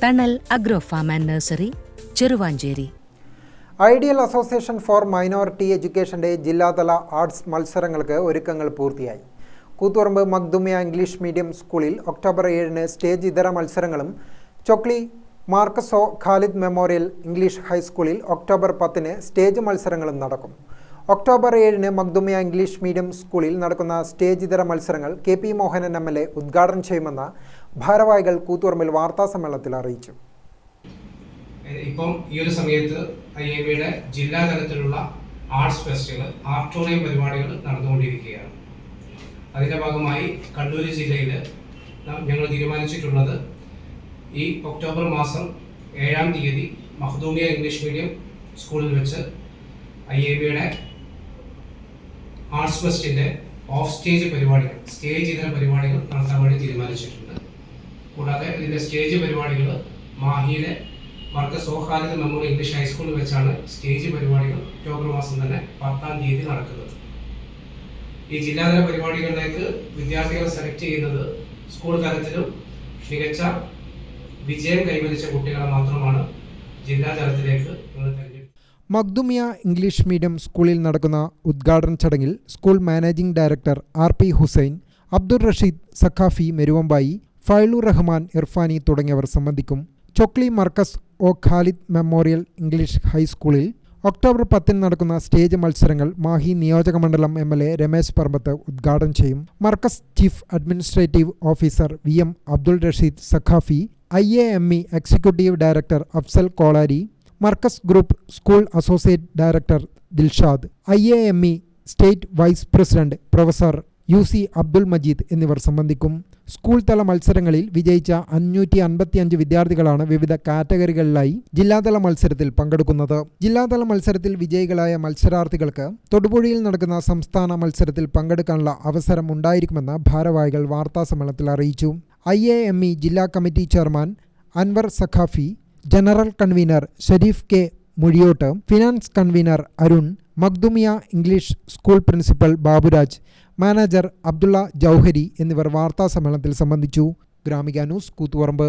Thanal agro farm and nursery Cheruvanchery. Ideal association for minority എഡ്യൂക്കേഷന്റെ ജില്ലാതല arts മത്സരങ്ങൾക്ക് ഒരുക്കങ്ങൾ പൂർത്തിയായി. കൂത്തുപറമ്പ് മഗ്ദുമിയ ഇംഗ്ലീഷ് മീഡിയം സ്കൂളിൽ ഒക്ടോബർ ഏഴിന് സ്റ്റേജ് ഇതര മത്സരങ്ങളും ചൊക്ലി മാർക്കസോ ഖാലിദ് മെമ്മോറിയൽ ഇംഗ്ലീഷ് ഹൈസ്കൂളിൽ ഒക്ടോബർ പത്തിന് സ്റ്റേജ് മത്സരങ്ങളും നടക്കും. ഒക്ടോബർ ഏഴിന് മഗ്ദുമിയ ഇംഗ്ലീഷ് മീഡിയം സ്കൂളിൽ നടക്കുന്ന സ്റ്റേജ് ഇതര മത്സരങ്ങൾ K P Mohanan M L A ഉദ്ഘാടനം ചെയ്യുമെന്ന് ഭാരവാഹികൾ കൂത്തുപറമ്പിൽ വാർത്താസമ്മേളനത്തിൽ അറിയിച്ചു. ഇപ്പം ഈ ഒരു സമയത്ത് ഐ എ ബിയുടെ ജില്ലാ തലത്തിലുള്ള ആർട്സ് ഫെസ്റ്റുകൾ ആർട്ടോറിയം പരിപാടികൾ നടന്നുകൊണ്ടിരിക്കുകയാണ്. അതിന്റെ ഭാഗമായി കണ്ണൂർ ജില്ലയിൽ ഞങ്ങൾ തീരുമാനിച്ചിട്ടുള്ളത് ഈ ഒക്ടോബർ മാസം ഏഴാം തീയതി മഹദൂമിയ ഇംഗ്ലീഷ് മീഡിയം സ്കൂളിൽ വെച്ച് ഐ എ ബിയുടെ ആർട്സ് ഫെസ്റ്റിന്റെ ഓഫ് സ്റ്റേജ് പരിപാടികൾ സ്റ്റേജ് ഇതര പരിപാടികൾ നടത്താൻ വേണ്ടി തീരുമാനിച്ചിട്ടുണ്ട്. കൂടാതെ ഇതിന്റെ സ്റ്റേജ് പരിപാടികൾ മാഹിയിലെ വർഗ ഓഹാലിദ് മെമ്മോറിയൽ ഇംഗ്ലീഷ് ഹൈസ്കൂളിൽ വെച്ചാണ് സ്റ്റേജ് പരിപാടികൾ ഒക്ടോബർ മാസം തന്നെ പത്താം തീയതി നടക്കുന്നത്. ഈ ജില്ലാതല പരിപാടികളിലേക്ക് വിദ്യാർത്ഥികളെ സെലക്ട് ചെയ്യുന്നത് സ്കൂൾ തലത്തിലും മികച്ച വിജയം കൈവരിച്ച കുട്ടികളെ മാത്രമാണ് ജില്ലാ തലത്തിലേക്ക് നിങ്ങൾ ഇംഗ്ലീഷ് മീഡിയം സ്കൂളിൽ നടക്കുന്ന ഉദ്ഘാടന ചടങ്ങിൽ school managing director R P Hussain Abdul Rasheed Saqafi Meruvambayi Failur Rahman Irfani തുടങ്ങിയവർ സംബന്ധിക്കും Chokli Markaz O Khalid memorial English ഹൈസ്കൂളിൽ ഒക്ടോബർ പത്തിന് നടക്കുന്ന സ്റ്റേജ് മത്സരങ്ങൾ മാഹി നിയോജകമണ്ഡലം M L A Ramesh Parambath ഉദ്ഘാടനം ചെയ്യും. Markaz chief administrative officer V M Abdul Rasheed Saqafi I A M E executive director Afsal Kolari Markaz group school associate director Dilshad I A M E state vice president professor U C Abdul Majeed എന്നിവർ സംബന്ധിക്കും. School തല മത്സരങ്ങളിൽ വിജയിച്ച അഞ്ഞൂറ്റി അൻപത്തിയഞ്ച് വിദ്യാർത്ഥികളാണ് വിവിധ കാറ്റഗറികളിലായി ജില്ലാതല മത്സരത്തിൽ പങ്കെടുക്കുന്നത്. ജില്ലാതല മത്സരത്തിൽ വിജയികളായ മത്സരാർത്ഥികൾക്ക് തൊടുപുഴയിൽ നടക്കുന്ന സംസ്ഥാന മത്സരത്തിൽ പങ്കെടുക്കാനുള്ള അവസരം ഉണ്ടായിരിക്കുമെന്ന് ഭാരവാഹികൾ വാർത്താസമ്മേളനത്തിൽ അറിയിച്ചു. ഐ എ എം ഇ ജില്ലാ committee chairman Anwar Saqafi general convener Shareef K Muzhiyot finance convener Arun Makhdumiya English school principal Baburaj manager Abdulla Jauhari എന്നിവർ വാർത്താ സമ്മേളനത്തിൽ സംബന്ധിച്ചു. Gramika news Koothuparamba.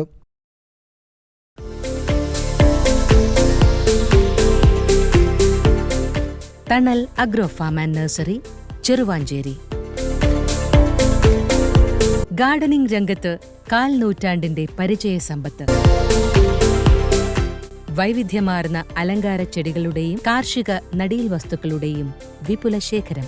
Thanal agro farm and nursery Cheruvanchery. Gardening രംഗത്ത് കാൽ നൂറ്റാണ്ടിന്റെ പരിചയ സമ്പത്ത്. വൈവിധ്യമാർന്ന അലങ്കാര ചെടികളുടെയും കാർഷിക നടീൽ വസ്തുക്കളുടെയും വിപുല ശേഖരം